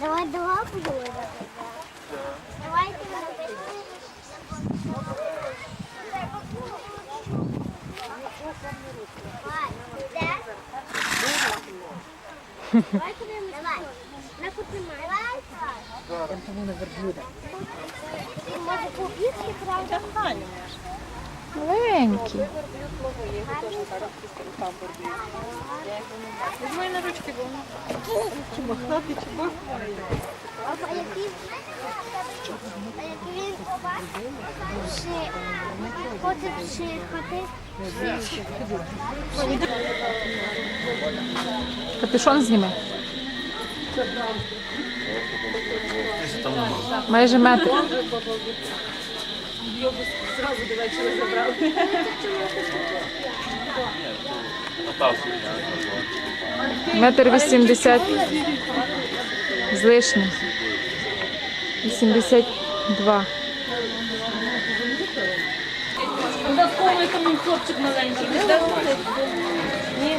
Давай два будемо. Давайте Давай Давай. Маленькі. Візьми на ручки, бо воно чи мохнати, чи. А який він ши- хоче вшикати? Капюшон зніми. Майже метр. Зразу до вечора забрали. Метр вісімдесят з лишнім. Вісімдесят два. Там хлопчик маленький. Ні.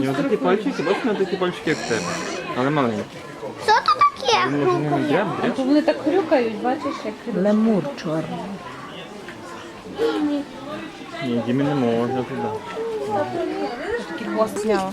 І ось такі пальчики, бачиш, на такі пальчики, як в тебе. Але маленькі. Що то таке? Вони ж не дряб, дряб. Вони так хрюкають, бачиш, як Лемур чорний. Ні, Дімі не можна туди. Такий хвост зняла.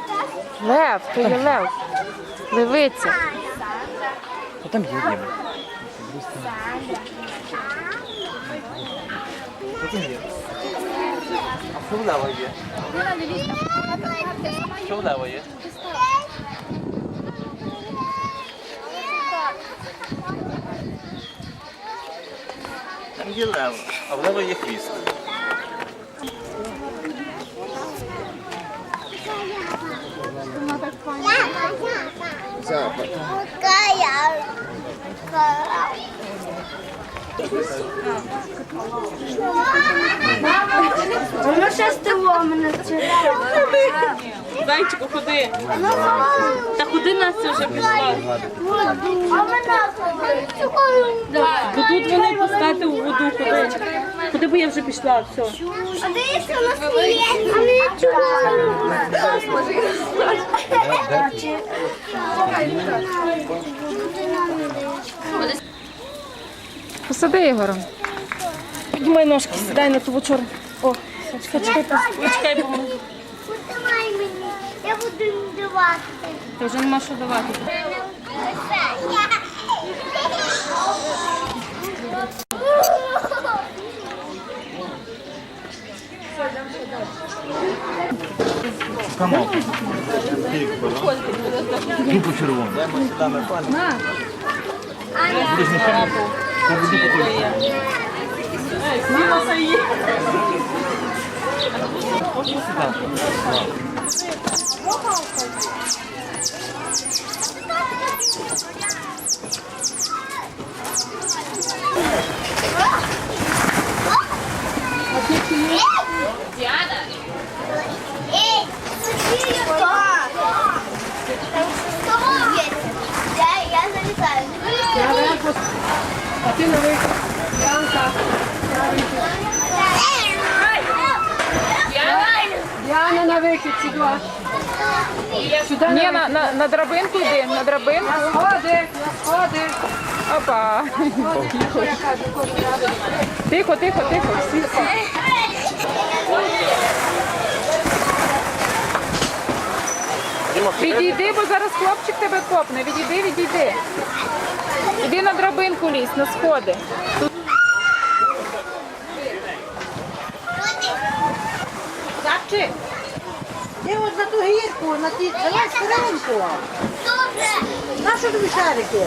Лев, то є лев. Левиця. Хто там є, там є? А що влево є? Що влево є? Там є лево, а влево є хвіст. Воно ще стило мене Зайчику, ходи. Та ходи Настя вже пішла. Бо тут вони пускати у воду, ходи. Ходи, бо я вже пішла, все. А дивіться, у нас є. А не Посади Ігором. Піднімай ножки, сідай на ту чорну. О, чекай, чекай, чекай, бо мені, я буду давати. ти вже нема що давати. Камал. Дупу червону. Будеш не сам. Поведу На вихід. Діана, на вихід сюди. Сюди Ні, на на, на, на драбинку йди, на драбинку. сходи, на сходи. Опа. Тихо, тихо, тихо. Всі, всі. Відійди, бо зараз хлопчик тебе копне. Відійди, відійди. Іди на драбинку лізь, на сходи. Завчи. Ти от на ту гірку, на ті, давай скоренько. Добре. На що тобі шарики?